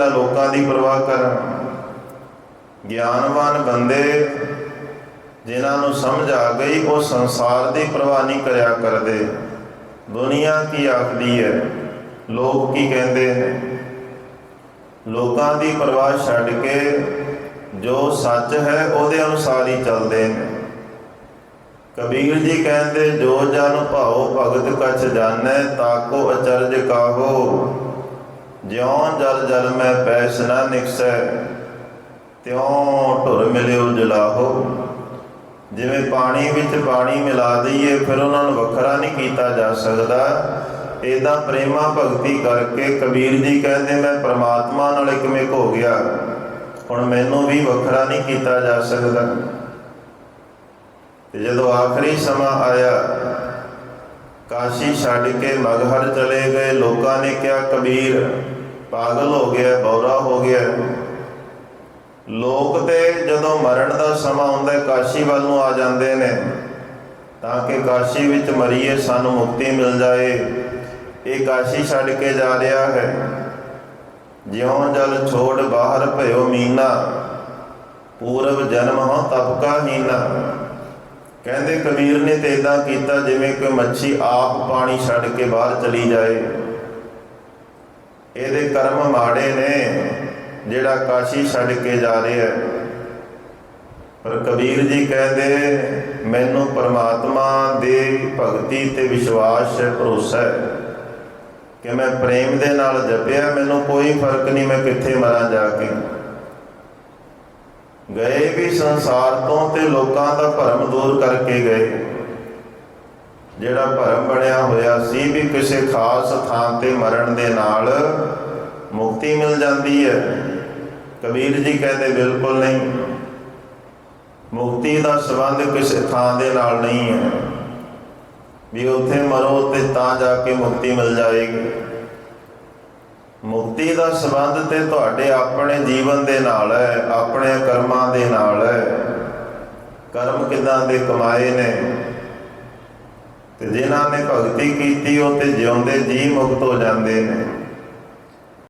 ਕਹਿੰਦਾ ਲੋਕਾਂ ਦੀ ਪਰਵਾਹ ਕਰਾਂ ਗਿਆਨਵਾਨ ਬੰਦੇ ਜਿਨ੍ਹਾਂ ਨੂੰ ਸਮਝ ਆ ਗਈ, ਉਹ ਸੰਸਾਰ ਦੀ ਪਰਵਾਹ ਨਹੀਂ ਕਰਿਆ ਕਰਦੇ। ਦੁਨੀਆ ਕੀ ਆਖਦੀ ਹੈ? ਲੋਕ ਕੀ ਕਹਿੰਦੇ ਨੇ? ਲੋਕਾਂ ਦੀ ਪਰਵਾਹ ਛੱਡ ਕੇ ਜੋ ਸੱਚ ਹੈ, ਉਹਦੇ ਅਨੁਸਾਰ ਹੀ ਚੱਲਦੇ ਨੇ। ਕਬੀਰ ਜੀ ਕਹਿੰਦੇ, ਜੋ ਜਨ ਭਾਉ ਭਗਤ ਕਛ ਜਾਣੈ, ਤਾਕੋ ਅਚਰਜ ਕਾਹੋ। ਜਿਉਂ ਜਲ ਜਲ ਮੈਂ ਪੈਸ ਨਾ ਨਿਕਸੈ, ਤਿਉ ਢੁਰ ਮਿਲਿਓ ਜਲਾਹੋ। ਜਿਵੇਂ ਪਾਣੀ ਵਿੱਚ ਪਾਣੀ ਮਿਲਾ ਦਈਏ, ਫਿਰ ਉਹਨਾਂ ਨੂੰ ਵੱਖਰਾ ਨਹੀਂ ਕੀਤਾ ਜਾ ਸਕਦਾ। ਇਦਾਂ ਪ੍ਰੇਮਾ ਭਗਤੀ ਕਰਕੇ ਕਬੀਰ ਜੀ ਕਹਿੰਦੇ, ਮੈਂ ਪ੍ਰਮਾਤਮਾ ਨਾਲ ਇੱਕ ਮਿਕ ਹੋ ਗਿਆ। ਹੁਣ ਮੈਨੂੰ ਵੀ ਵੱਖਰਾ ਨਹੀਂ ਕੀਤਾ ਜਾ ਸਕਦਾ। ਤੇ ਜਦੋਂ ਆਖਰੀ ਸਮਾਂ ਆਇਆ ਕਾਸ਼ੀ ਛੱਡ ਕੇ ਮਗਹਰ ਚਲੇ ਗਏ। ਲੋਕਾਂ ਨੇ ਕਿਹਾ, ਕਬੀਰ, ਪਾਗਲ ਹੋ ਗਿਆ, ਬੌਰਾ ਹੋ ਗਿਆ। ਲੋਕ ਤੇ ਜਦੋਂ ਮਰਨ ਦਾ ਸਮਾਂ ਆਉਂਦਾ ਕਾਸ਼ੀ ਵੱਲ ਨੂੰ ਆ ਜਾਂਦੇ ਨੇ, ਤਾਂ ਕਿ ਕਾਸ਼ੀ ਵਿੱਚ ਮਰੀਏ, ਸਾਨੂੰ ਮੁਕਤੀ ਮਿਲ ਜਾਏ। ਇਹ ਕਾਸ਼ੀ ਛੱਡ ਕੇ ਜਾ ਰਿਹਾ ਹੈ। ਜਿਉਂ ਜਲ ਛੋੜ ਬਾਹਰ ਭਇਓ ਮੀਨਾ ਪੂਰਬ ਜਨਮ ਹੋ ਤਪ ਹੀਨਾ। ਕਹਿੰਦੇ ਕਬੀਰ ਨੇ ਤੇ ਇਦਾਂ ਕੀਤਾ ਜਿਵੇਂ ਕਿ ਮੱਛੀ ਆਪ ਪਾਣੀ ਛੱਡ ਕੇ ਬਾਹਰ ਚਲੀ ਜਾਏ। ਇਹਦੇ ਕਰਮ ਮਾੜੇ ਨੇ, ਜਿਹੜਾ ਕਾਸ਼ੀ ਛੱਡ ਕੇ ਜਾ ਰਿਹਾ ਹੈ। ਪਰ ਕਬੀਰ ਜੀ ਕਹਿੰਦੇ, ਮੈਨੂੰ ਪਰਮਾਤਮਾ ਦੇ ਭਗਤੀ ਤੇ ਵਿਸ਼ਵਾਸ ਹੈ ਭਰੋਸਾ ਹੈ ਕਿ ਮੈਂ ਪ੍ਰੇਮ ਦੇ ਨਾਲ ਜਪਿਆ, ਮੈਨੂੰ ਕੋਈ ਫ਼ਰਕ ਨਹੀਂ, ਮੈਂ ਕਿੱਥੇ ਮਰਾਂ ਜਾ ਕੇ? ਗਏ ਵੀ ਸੰਸਾਰ ਤੋਂ ਤੇ ਲੋਕਾਂ ਦਾ ਭਰਮ ਦੂਰ ਕਰਕੇ ਗਏ। ਜਿਹੜਾ ਭਰਮ ਬਣਿਆ ਹੋਇਆ ਸੀ ਵੀ ਕਿਸੇ ਖਾਸ ਥਾਂ ਤੇ ਮਰਨ ਦੇ ਨਾਲ ਮੁਕਤੀ ਮਿਲ ਜਾਂਦੀ ਹੈ। ਕਬੀਰ ਜੀ ਕਹਿੰਦੇ ਬਿਲਕੁਲ ਨਹੀਂ। ਮੁਕਤੀ ਦਾ ਸੰਬੰਧ ਕਿਸੇ ਥਾਂ ਦੇ ਨਾਲ ਨਹੀਂ ਹੈ। ਵੀ ਉੱਥੇ ਮਰੋ ਤੇ ਤਾਂ ਜਾ ਕੇ ਮੁਕਤੀ ਮਿਲ ਜਾਏਗੀ। ਮੁਕਤੀ ਦਾ ਸੰਬੰਧ ਤੇ ਤੁਹਾਡੇ ਆਪਣੇ ਜੀਵਨ ਦੇ ਨਾਲ ਹੈ, ਆਪਣੇ ਕਰਮਾਂ ਦੇ ਨਾਲ ਹੈ। ਕਰਮ ਕਿਦਾਂ ਦੇ ਕਮਾਏ ਨੇ? ਤੇ ਜਿਨ੍ਹਾਂ ਨੇ ਭਗਤੀ ਕੀਤੀ, ਉਹ ਤੇ ਜਿਉਂਦੇ ਜੀ ਮੁਕਤ ਹੋ ਜਾਂਦੇ ਨੇ।